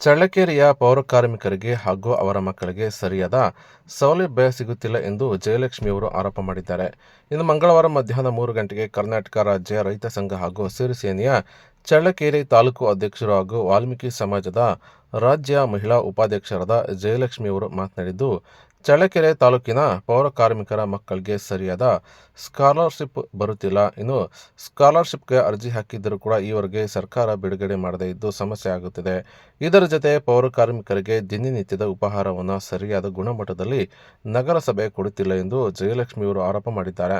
ಚಳ್ಳಕೆರೆಯ ಪೌರ ಕಾರ್ಮಿಕರಿಗೆ ಹಾಗೂ ಅವರ ಮಕ್ಕಳಿಗೆ ಸರಿಯಾದ ಸೌಲಭ್ಯ ಸಿಗುತ್ತಿಲ್ಲ ಎಂದು ಜಯಲಕ್ಷ್ಮಿಯವರು ಆರೋಪ ಮಾಡಿದ್ದಾರೆ. ಇನ್ನು ಮಂಗಳವಾರ ಮಧ್ಯಾಹ್ನ ಮೂರು ಗಂಟೆಗೆ ಕರ್ನಾಟಕ ರಾಜ್ಯ ರೈತ ಸಂಘ ಹಾಗೂ ಸಿರಿಸೇನೆಯ ಚಳ್ಳಕೆರೆ ತಾಲೂಕು ಅಧ್ಯಕ್ಷರು ಹಾಗೂ ವಾಲ್ಮೀಕಿ ಸಮಾಜದ ರಾಜ್ಯ ಮಹಿಳಾ ಉಪಾಧ್ಯಕ್ಷರಾದ ಜಯಲಕ್ಷ್ಮಿಯವರು ಮಾತನಾಡಿದ್ದು ಚಳ್ಳಕೆರೆ ತಾಲೂಕಿನ ಪೌರ ಕಾರ್ಮಿಕರ ಮಕ್ಕಳಿಗೆ ಸರಿಯಾದ ಸ್ಕಾಲರ್ಶಿಪ್ ಬರುತ್ತಿಲ್ಲ. ಇನ್ನು ಸ್ಕಾಲರ್ಶಿಪ್ಗೆ ಅರ್ಜಿ ಹಾಕಿದ್ದರೂ ಕೂಡ ಈವರೆಗೆ ಸರ್ಕಾರ ಬಿಡುಗಡೆ ಮಾಡದೇ ಇದ್ದು ಸಮಸ್ಯೆ ಆಗುತ್ತಿದೆ. ಇದರ ಜೊತೆ ಪೌರ ಕಾರ್ಮಿಕರಿಗೆ ದಿನನಿತ್ಯದ ಉಪಹಾರವನ್ನು ಸರಿಯಾದ ಗುಣಮಟ್ಟದಲ್ಲಿ ನಗರಸಭೆ ಕೊಡುತ್ತಿಲ್ಲ ಎಂದು ಜಯಲಕ್ಷ್ಮಿಯವರು ಆರೋಪ ಮಾಡಿದ್ದಾರೆ.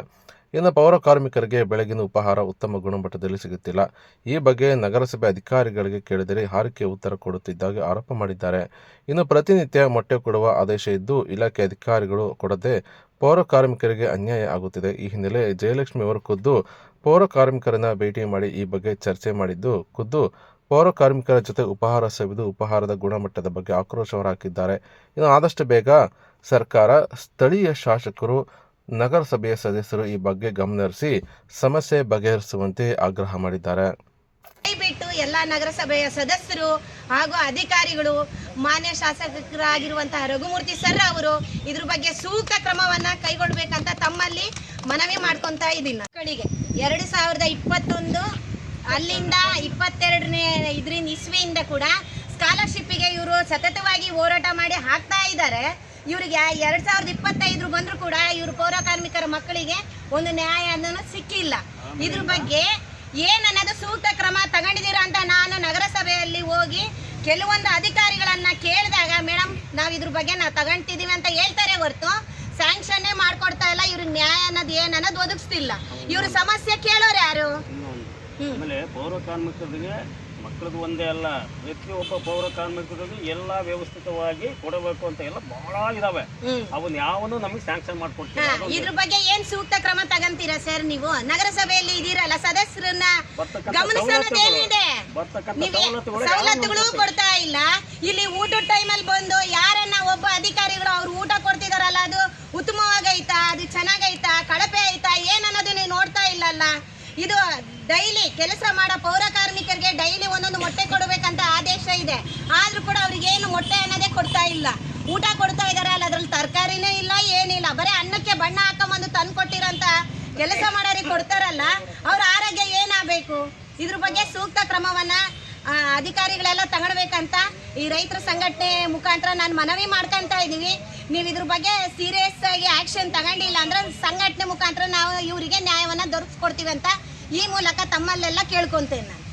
ಇನ್ನು ಪೌರ ಕಾರ್ಮಿಕರಿಗೆ ಬೆಳಗಿನ ಉಪಹಾರ ಉತ್ತಮ ಗುಣಮಟ್ಟದಲ್ಲಿ ಸಿಗುತ್ತಿಲ್ಲ. ಈ ಬಗ್ಗೆ ನಗರಸಭೆ ಅಧಿಕಾರಿಗಳಿಗೆ ಕೇಳಿದರೆ ಹಾರಿಕೆ ಉತ್ತರ ಕೊಡುತ್ತಿದ್ದಾಗಿ ಆರೋಪ ಮಾಡಿದ್ದಾರೆ. ಇನ್ನು ಪ್ರತಿನಿತ್ಯ ಮೊಟ್ಟೆ ಕೊಡುವ ಆದೇಶ ಇದ್ದು, ಇಲಾಖೆ ಅಧಿಕಾರಿಗಳು ಕೊಡದೆ ಪೌರ ಕಾರ್ಮಿಕರಿಗೆ ಅನ್ಯಾಯ ಆಗುತ್ತಿದೆ. ಈ ಹಿನ್ನೆಲೆ ಜಯಲಕ್ಷ್ಮಿ ಅವರು ಖುದ್ದು ಪೌರ ಕಾರ್ಮಿಕರನ್ನ ಭೇಟಿ ಮಾಡಿ ಈ ಬಗ್ಗೆ ಚರ್ಚೆ ಮಾಡಿದ್ದು, ಖುದ್ದು ಪೌರ ಕಾರ್ಮಿಕರ ಜೊತೆ ಉಪಹಾರ ಸವಿದು ಉಪಹಾರದ ಗುಣಮಟ್ಟದ ಬಗ್ಗೆ ಆಕ್ರೋಶ ಹೊರಹಾಕಿದ್ದಾರೆ. ಇನ್ನು ಆದಷ್ಟು ಬೇಗ ಸರ್ಕಾರ ಸ್ಥಳೀಯ ಶಾಸಕರು ನಗರಸಭೆಯ ಸದಸ್ಯರು ಈ ಬಗ್ಗೆ ಗಮನಹರಿಸಿ ಸಮಸ್ಯೆ ಬಗೆಹರಿಸುವಂತೆ ಆಗ್ರಹ ಮಾಡಿದ್ದಾರೆ. ದಯವಿಟ್ಟು ಎಲ್ಲ ನಗರಸಭೆಯ ಸದಸ್ಯರು ಹಾಗೂ ಅಧಿಕಾರಿಗಳು, ಮಾನ್ಯ ಶಾಸಕರಾಗಿರುವಂತಹ ರಘುಮೂರ್ತಿ ಸರ್ ಅವರು ಇದ್ರ ಬಗ್ಗೆ ಸೂಕ್ತ ಕ್ರಮವನ್ನ ಕೈಗೊಳ್ಳಬೇಕಂತ ತಮ್ಮಲ್ಲಿ ಮನವಿ ಮಾಡ್ಕೊಂತ ಇದ್ದೀನಿ. ಮಕ್ಕಳಿಗೆ ಎರಡು ಸಾವಿರದ ಇಪ್ಪತ್ತೊಂದು ಅಲ್ಲಿಂದ ಇಪ್ಪತ್ತೆರಡನೇ ಇದ್ರಿಂದ ಇಸ್ವಿಯಿಂದ ಕೂಡ ಸ್ಕಾಲರ್ಶಿಪ್ಪಿಗೆ ಇವರು ಸತತವಾಗಿ ಹೋರಾಟ ಮಾಡಿ ಹಾಕ್ತಾ ಇದ್ದಾರೆ. ಇವರಿಗೆ ಎರಡ್ ಸಾವಿರದ ಇಪ್ಪತ್ತೈದು ಬಂದ್ರು ಕೂಡ ಇವರು ಪೌರ ಕಾರ್ಮಿಕರ ಮಕ್ಕಳಿಗೆ ಒಂದು ನ್ಯಾಯ ಅನ್ನೋದು ಸಿಕ್ಕಿಲ್ಲ. ಇದ್ರ ಬಗ್ಗೆ ಏನನ್ನೋದು ಸೂಕ್ತ ಕ್ರಮ ತಗೊಂಡಿದ್ದೀರಾ ಅಂತ ನಾನು ನಗರಸಭೆಯಲ್ಲಿ ಹೋಗಿ ಕೆಲವೊಂದು ಅಧಿಕಾರಿಗಳನ್ನ ಕೇಳಿದಾಗ ಮೇಡಮ್ ನಾವು ಇದ್ರ ಬಗ್ಗೆ ನಾವು ತಗೊಂತಿದ್ದೀವಿ ಅಂತ ಹೇಳ್ತಾರೆ ಹೊರತು ಸ್ಯಾಂಕ್ಷನ್ನೇ ಮಾಡ್ಕೊಡ್ತಾ ಇಲ್ಲ ಇವ್ರಿಗೆ ನ್ಯಾಯ ಅನ್ನೋದು ಏನನ್ನೋದು ಅನ್ನೋದು ಒದಗಿಸ್ತಿಲ್ಲ. ಇವ್ರ ಸಮಸ್ಯೆ ಕೇಳೋರು ಯಾರು? ಆಮೇಲೆ ಪೌರ ಕಾರ್ಮಿಕರಿಗೆ ಮಕ್ಕಳದು ಒಂದೇ ಅಲ್ಲ ಪ್ರತಿಯೊಬ್ಬ ಪೌರ ಕಾರ್ಮಿಕರಿಗೂ ಎಲ್ಲ ವ್ಯವಸ್ಥಿತವಾಗಿ ಕೊಡಬೇಕು ಅಂತ ಎಲ್ಲ ಬಹಳ ಇದಾವೆ. ಅವನ್ ಯಾವನು ನಮಗೆ ಸ್ಯಾಂಕ್ಷನ್ ಮಾಡ್ಕೊಡ್ತೀವಿ ಇದ್ರ ಬಗ್ಗೆ ಏನ್ ಸೂಕ್ತ ಕ್ರಮ ತಗಂತೀರಾ ಸರ್ ನೀವು? ನಗರಸಭೆಯಲ್ಲಿ ಇದೀರಲ್ಲ ಸದಸ್ಯರನ್ನ ಗಮನಿಸೋದೇನಿದೆ ಸವಲತ್ತುಗಳು ಕೊಡ್ತಾ ಇಲ್ಲ. ಇಲ್ಲಿ ಊಟದ ಟೈಮಲ್ಲಿ ಬಂದು ಯಾರನ್ನ ಒಬ್ಬ ಅಧಿಕಾರಿಗಳು ಅವ್ರು ಊಟ ಕೊಡ್ತಿದಾರಲ್ಲ ಅದು ಉತ್ತಮವಾಗೈತಾ ಅದು ಚೆನ್ನಾಗೈತಾ ಕಳಪೆ ಐತಾ ಏನ್ ಅನ್ನೋದು ನೀವು ನೋಡ್ತಾ ಇಲ್ಲಲ್ಲ? ಇದು ಡೈಲಿ ಕೆಲಸ ಮಾಡೋ ಪೌರ ಕಾರ್ಮಿಕರಿಗೆ ಡೈಲಿ ಒಂದೊಂದು ಮೊಟ್ಟೆ ಕೊಡಬೇಕಂತ ಆದೇಶ ಇದೆ. ಆದರೂ ಕೂಡ ಅವ್ರಿಗೆ ಏನು ಮೊಟ್ಟೆ ಅನ್ನೋದೇ ಕೊಡ್ತಾ ಇಲ್ಲ. ಊಟ ಕೊಡ್ತಾ ಇದ್ದಾರೆ ಅಲ್ಲ ಅದ್ರಲ್ಲಿ ತರಕಾರಿನೇ ಇಲ್ಲ, ಏನಿಲ್ಲ. ಬರೀ ಅನ್ನಕ್ಕೆ ಬಣ್ಣ ಹಾಕೊಂಬಂದು ತಂದು ಕೊಟ್ಟಿರೋಂಥ ಕೆಲಸ ಮಾಡೋರಿಗೆ ಕೊಡ್ತಾರಲ್ಲ, ಅವ್ರ ಆರೋಗ್ಯ ಏನಾಗಬೇಕು? ಇದ್ರ ಬಗ್ಗೆ ಸೂಕ್ತ ಕ್ರಮವನ್ನ ಅಧಿಕಾರಿಗಳೆಲ್ಲ ತಗೊಳ್ಬೇಕಂತ ಈ ರೈತರ ಸಂಘಟನೆ ಮುಖಾಂತರ ನಾನು ಮನವಿ ಮಾಡ್ಕೊಂತ ಇದ್ದೀವಿ ನೀವು ಇದ್ರ ಬಗ್ಗೆ ಸೀರಿಯಸ್ ಆಗಿ ಆಕ್ಷನ್ ತಗೊಂಡಿಲ್ಲ ಅಂದ್ರೆ ಸಂಘಟನೆ ಮುಖಾಂತರ ನಾವು ಇವರಿಗೆ ನ್ಯಾಯವನ್ನ ದೊರಕಿಸ್ಕೊಡ್ತೀವಿ ಅಂತ ಈ ಮೂಲಕ ತಮ್ಮಲ್ಲೆಲ್ಲ ಕೇಳ್ಕೊಂತೇನೆ